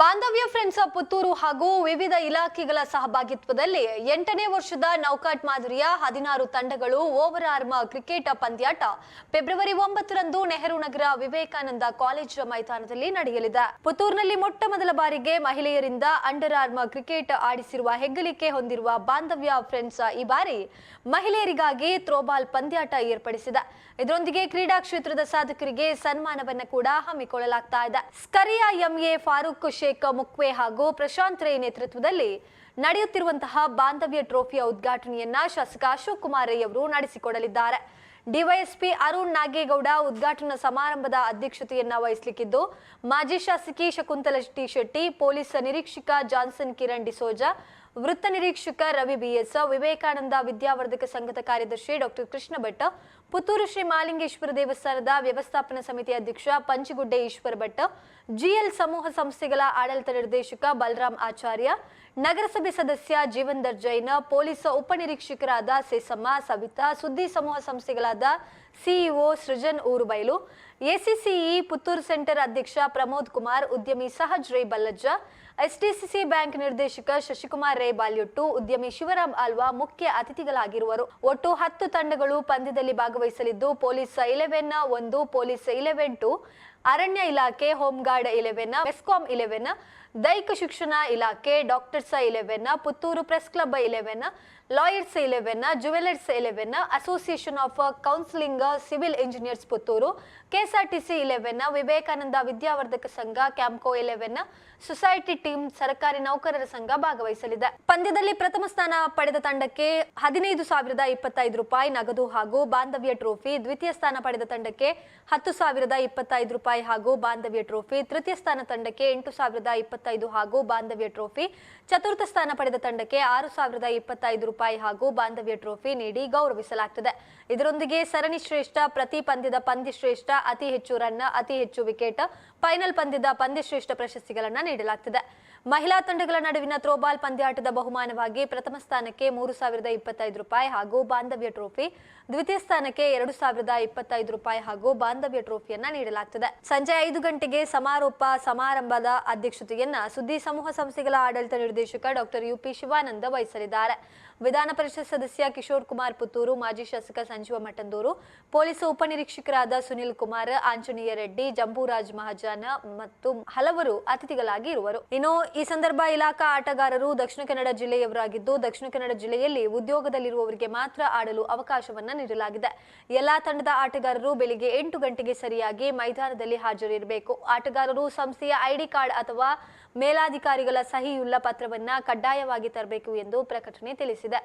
ಬಾಂಧವ್ಯ ಫ್ರೆಂಡ್ಸ್ ಪುತ್ತೂರು ಹಾಗೂ ವಿವಿಧ ಇಲಾಖೆಗಳ ಸಹಭಾಗಿತ್ವದಲ್ಲಿ ಎಂಟನೇ ವರ್ಷದ ನೌಕಾಟ್ ಮಾದರಿಯ ಹದಿನಾರು ತಂಡಗಳು ಓವರ್ ಆರ್ಮ್ ಕ್ರಿಕೆಟ್ ಪಂದ್ಯಾಟ ಫೆಬ್ರವರಿ ಒಂಬತ್ತರಂದು ನೆಹರು ನಗರ ವಿವೇಕಾನಂದ ಕಾಲೇಜ್ ಮೈದಾನದಲ್ಲಿ ನಡೆಯಲಿದೆ. ಪುತ್ತೂರಿನಲ್ಲಿ ಮೊಟ್ಟ ಮೊದಲ ಬಾರಿಗೆ ಮಹಿಳೆಯರಿಂದ ಅಂಡರ್ ಆರ್ಮ್ ಕ್ರಿಕೆಟ್ ಆಡಿಸಿರುವ ಹೆಗ್ಗಳಿಕೆ ಹೊಂದಿರುವ ಬಾಂಧವ್ಯ ಫ್ರೆಂಡ್ಸ್ ಈ ಬಾರಿ ಮಹಿಳೆಯರಿಗಾಗಿ ಥ್ರೋಬಾಲ್ ಪಂದ್ಯಾಟ ಏರ್ಪಡಿಸಿದೆ. ಇದರೊಂದಿಗೆ ಕ್ರೀಡಾ ಕ್ಷೇತ್ರದ ಸಾಧಕರಿಗೆ ಸನ್ಮಾನವನ್ನು ಕೂಡ ಹಮ್ಮಿಕೊಳ್ಳಲಾಗ್ತಾ ಇದೆ. ಸ್ಕರಿಯಾ ಎಂಎ ಫಾರೂಕ್ ಮುಕ್ವೆ ಹಾಗೂ ಪ್ರಶಾಂತ್ ರೈ ನೇತೃತ್ವದಲ್ಲಿ ನಡೆಯುತ್ತಿರುವಂತಹ ಬಾಂಧವ್ಯ ಟ್ರೋಫಿಯ ಉದ್ಘಾಟನೆಯನ್ನ ಶಾಸಕ ಅಶೋಕ್ ಕುಮಾರ್ ರೈ ಅವರು ನಡೆಸಿಕೊಡಲಿದ್ದಾರೆ. ಡಿವೈಎಸ್ಪಿ ಅರುಣ್ ನಾಗೇಗೌಡ ಉದ್ಘಾಟನಾ ಸಮಾರಂಭದ ಅಧ್ಯಕ್ಷತೆಯನ್ನ ವಹಿಸಲಿಕ್ಕಿದ್ದು, ಮಾಜಿ ಶಾಸಕಿ ಶಕುಂತಲ ಟಿ ಶೆಟ್ಟಿ, ಪೊಲೀಸ್ ನಿರೀಕ್ಷಕ ಜಾನ್ಸನ್ ಕಿರಣ್ ಡಿಸೋಜಾ ವೃತ್ತ ನಿರೀಕ್ಷಕ ರವಿ ಬಿಎಸ್, ವಿವೇಕಾನಂದ ವಿದ್ಯಾವರ್ಧಕ ಸಂಘದ ಕಾರ್ಯದರ್ಶಿ ಡಾಕ್ಟರ್ ಕೃಷ್ಣ ಭಟ್ ಪುತ್ತೂರು ಶ್ರೀ ಮಾಲಿಂಗೇಶ್ವರ ದೇವಸ್ಥಾನದ ವ್ಯವಸ್ಥಾಪನಾ ಸಮಿತಿ ಅಧ್ಯಕ್ಷ ಪಂಚಗುಡ್ಡೆ ಈಶ್ವರ ಭಟ್, ಜಿಎಲ್ ಸಮೂಹ ಸಂಸ್ಥೆಗಳ ಆಡಳಿತ ನಿರ್ದೇಶಕ ಬಲರಾಮ್ ಆಚಾರ್ಯ, ನಗರಸಭೆ ಸದಸ್ಯ ಜೀವಂದರ್ ಜೈನ, ಪೊಲೀಸ್ ಉಪನಿರೀಕ್ಷಕರಾದ ಸೇಸಮ್ಮ, ಸವಿತಾ, ಸುದ್ದಿ ಸಮೂಹ ಸಂಸ್ಥೆಗಳಾದ CEO Srujan Urubailu ACCE Puttur centre ಅಧ್ಯಕ್ಷ ಪ್ರಮೋದ್ ಕುಮಾರ್, ಉದ್ಯಮಿ ಸಹಜ್ ರೈ ಬಲ್ಲಜ್ಜ ಎಸ್ಟಿಸಿಸಿ ಬ್ಯಾಂಕ್ ನಿರ್ದೇಶಕ ಶಶಿಕುಮಾರ್ ರೈ ಬಾಲ್ಯೊಟ್ಟು, ಉದ್ಯಮಿ ಶಿವರಾಮ್ ಆಲ್ವಾ ಮುಖ್ಯ ಅತಿಥಿಗಳಾಗಿರುವರು. ಒಟ್ಟು ಹತ್ತು ತಂಡಗಳು ಪಂದ್ಯದಲ್ಲಿ ಭಾಗವಹಿಸಲಿದ್ದು, ಪೊಲೀಸ್ ಇಲೆವೆನ್ ಒಂದು, ಪೊಲೀಸ್ ಇಲೆವೆನ್ ಟು ಅರಣ್ಯ ಇಲಾಖೆ home guard eleven MESCOM eleven ದೈಹಿಕ ಶಿಕ್ಷಣ ಇಲಾಖೆ doctors eleven Puttur press club eleven lawyers eleven jewellers eleven association of counselling civil engineers Puttur KSRTC eleven Vivekananda Vidyavardhaka Sangha Campco Eleven society team ಸರ್ಕಾರಿ ನೌಕರರ ಸಂಘ ಭಾಗವಹಿಸಲಿದೆ. ಪಂದ್ಯದಲ್ಲಿ ಪ್ರಥಮ ಸ್ಥಾನ ಪಡೆದ ತಂಡಕ್ಕೆ ಹದಿನೈದು ಸಾವಿರದ ಇಪ್ಪತ್ತೈದು ರೂಪಾಯಿ ನಗದು ಹಾಗೂ ಬಾಂಧವ್ಯ ಟ್ರೋಫಿ ದ್ವಿತೀಯ ಸ್ಥಾನ ಪಡೆದ ತಂಡಕ್ಕೆ ಹತ್ತು ಸಾವಿರದ ಇಪ್ಪತ್ತೈದು ರೂಪಾಯಿ ಹಾಗೂ ಬಾಂಧವ್ಯ ಟ್ರೋಫಿ, ತೃತೀಯ ಸ್ಥಾನ ತಂಡಕ್ಕೆ ಎಂಟು ಸಾವಿರದ ಇಪ್ಪತ್ತೈದು ಹಾಗೂ ಬಾಂಧವ್ಯ ಟ್ರೋಫಿ, ಚತುರ್ಥ ಸ್ಥಾನ ಪಡೆದ ತಂಡಕ್ಕೆ ಆರು ಸಾವಿರದ ಇಪ್ಪತ್ತೈದು ರೂಪಾಯಿ ಹಾಗೂ ಬಾಂಧವ್ಯ ಟ್ರೋಫಿ ನೀಡಿ ಗೌರವಿಸಲಾಗುತ್ತದೆ ಇದರೊಂದಿಗೆ ಸರಣಿ ಶ್ರೇಷ್ಠ, ಪ್ರತಿ ಪಂದ್ಯದ ಪಂದ್ಯ ಶ್ರೇಷ್ಠ, ಅತಿ ಹೆಚ್ಚು ರನ್, ಅತಿ ಹೆಚ್ಚು ವಿಕೆಟ್, ಫೈನಲ್ ಪಂದ್ಯದ ಪಂದ್ಯ ಶ್ರೇಷ್ಠ ಪ್ರಶಸ್ತಿಗಳನ್ನು ನೀಡಲಾಗ್ತದೆ. ಮಹಿಳಾ ತಂಡಗಳ ನಡುವಿನ ಥ್ರೋಬಾಲ್ ಪಂದ್ಯಾಟದ ಬಹುಮಾನವಾಗಿ ಪ್ರಥಮ ಸ್ಥಾನಕ್ಕೆ ಮೂರು ಸಾವಿರದ ಇಪ್ಪತ್ತೈದು ರೂಪಾಯಿ ಹಾಗೂ ಬಾಂಧವ್ಯ ಟ್ರೋಫಿ, ದ್ವಿತೀಯ ಸ್ಥಾನಕ್ಕೆ ಎರಡು ಸಾವಿರದ ಇಪ್ಪತ್ತೈದು ರೂಪಾಯಿ ಹಾಗೂ ಬಾಂಧವ್ಯ ಟ್ರೋಫಿಯನ್ನ ನೀಡಲಾಗುತ್ತದೆ ಸಂಜೆ ಐದು ಗಂಟೆಗೆ ಸಮಾರೋಪ ಸಮಾರಂಭದ ಅಧ್ಯಕ್ಷತೆಯನ್ನ ಸುದ್ದಿ ಸಮೂಹ ಸಂಸ್ಥೆಗಳ ಆಡಳಿತ ನಿರ್ದೇಶಕ ಡಾಕ್ಟರ್ ಯುಪಿ ಶಿವಾನಂದ ವಹಿಸಲಿದ್ದಾರೆ. ವಿಧಾನ ಪರಿಷತ್ ಸದಸ್ಯ ಕಿಶೋರ್ ಕುಮಾರ್ ಪುತ್ತೂರು, ಮಾಜಿ ಶಾಸಕ ಸಂಜೀವ ಮಠಂದೂರು, ಪೊಲೀಸ್ ಉಪನಿರೀಕ್ಷಕರಾದ ಸುನಿಲ್ ಕುಮಾರ್, ಆಂಜನೇಯ ರೆಡ್ಡಿ, ಜಂಬೂರಾಜ್ ಮಹಾಜಾನ ಮತ್ತು ಹಲವರು ಅತಿಥಿಗಳಾಗಿ ಇರುವರು. ಇನ್ನು ಈ ಸಂದರ್ಭ ಇಲಾಖಾ ಆಟಗಾರರು ದಕ್ಷಿಣ ಕನ್ನಡ ಜಿಲ್ಲೆಯವರಾಗಿದ್ದು, ದಕ್ಷಿಣ ಕನ್ನಡ ಜಿಲ್ಲೆಯಲ್ಲಿ ಉದ್ಯೋಗದಲ್ಲಿರುವವರಿಗೆ ಮಾತ್ರ ಆಡಲು ಅವಕಾಶವನ್ನ ನೀಡಲಾಗಿದೆ. ಎಲ್ಲಾ ತಂಡದ ಆಟಗಾರರು ಬೆಳಿಗ್ಗೆ ಎಂಟು ಗಂಟೆಗೆ ಸರಿಯಾಗಿ ಮೈದಾನದಲ್ಲಿ ಹಾಜರಿರಬೇಕು. ಆಟಗಾರರು ಸಂಸ್ಥೆಯ ಐಡಿ ಕಾರ್ಡ್ ಅಥವಾ ಮೇಲಾಧಿಕಾರಿಗಳ ಸಹಿಯುಳ್ಳ ಪತ್ರವನ್ನ ಕಡ್ಡಾಯವಾಗಿ ತರಬೇಕು ಎಂದು ಪ್ರಕಟಣೆ ತಿಳಿಸಿದೆ.